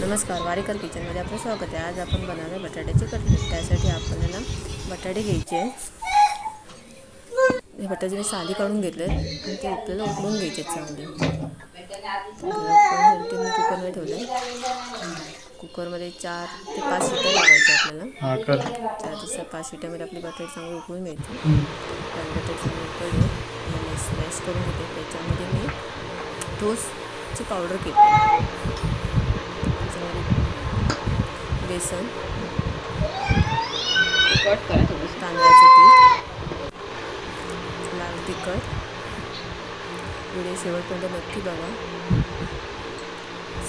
नमस्कार वारेकर किचनमध्ये आपलं स्वागत आहे. आज आपण बनवणार आहे बटाट्याचे कटलेट त्यासाठी आपल्याला बटाटे घ्यायचे आहे. हे बटाटे मी साली काढून घेतले आणि ते आपल्याला उकडून घ्यायचे आहेत चांगले मी कुकरमध्ये ठेवलं आहे. कुकरमध्ये चार ते पाच शिट्या लावायच्या आपल्याला. चार ते पाच शिट्यामध्ये आपले बटाटे चांगले उकळून घ्यायचे आणि बटाटे चांगले उकळले स्मॅश करून घेते. त्याच्यामध्ये मी टोस्टची पावडर केली बेसन. कट करा थोडंसं. तांदळाचं पीठ. लाल तिखट. व्हिडिओ शेवटपर्यंत नक्की बघा.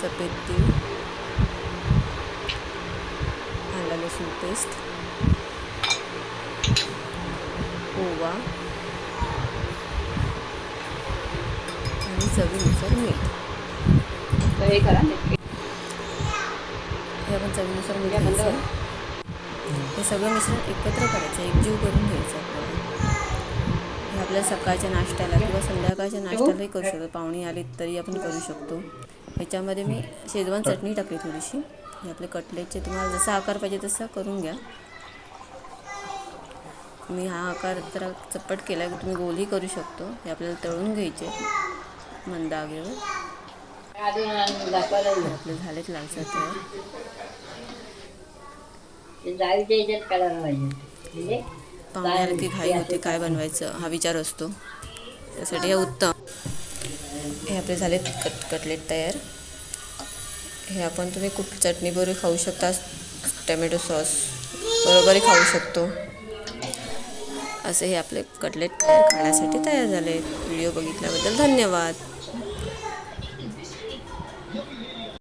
सफेद तीळ. आला लसूण पेस्ट. ओवा. आणि चवीनुसार मीठ. तर हे करा. हे आपण चवीनुसार मीठ घ्यायचं. हे सगळं मिश्रण एकत्र करायचं एकजीव करून घ्यायचं आपल्याला. हे आपल्या सकाळच्या नाश्त्याला किंवा संध्याकाळच्या नाश्त्यालाही करू शकतो. पाहुणे आले तरी आपण करू शकतो. ह्याच्यामध्ये मी शेजवान चटणी टाकली थोडीशी. हे आपले कटलेटचे तुम्हाला जसा आकार पाहिजे तसा करून घ्या. मी हा आकार जरा चप्पट केला की तुम्ही गोलही करू शकतो. हे आपल्याला तळून घ्यायचे. मंद आगेवर आपले झालेत तयार. म्हणजे पाहुणे आले की घाई होते काय बनवायचं हा विचार असतो. त्यासाठी हे उत्तम. हे आपले झाले कट कटलेट तयार. हे आपण तुम्ही खूप चटणीबरोबर खाऊ शकता टमॅटो सॉस बरोबरही खाऊ शकतो. असे हे आपले कटलेट तयार खाण्यासाठी तयार झाले व्हिडिओ बघितल्याबद्दल धन्यवाद.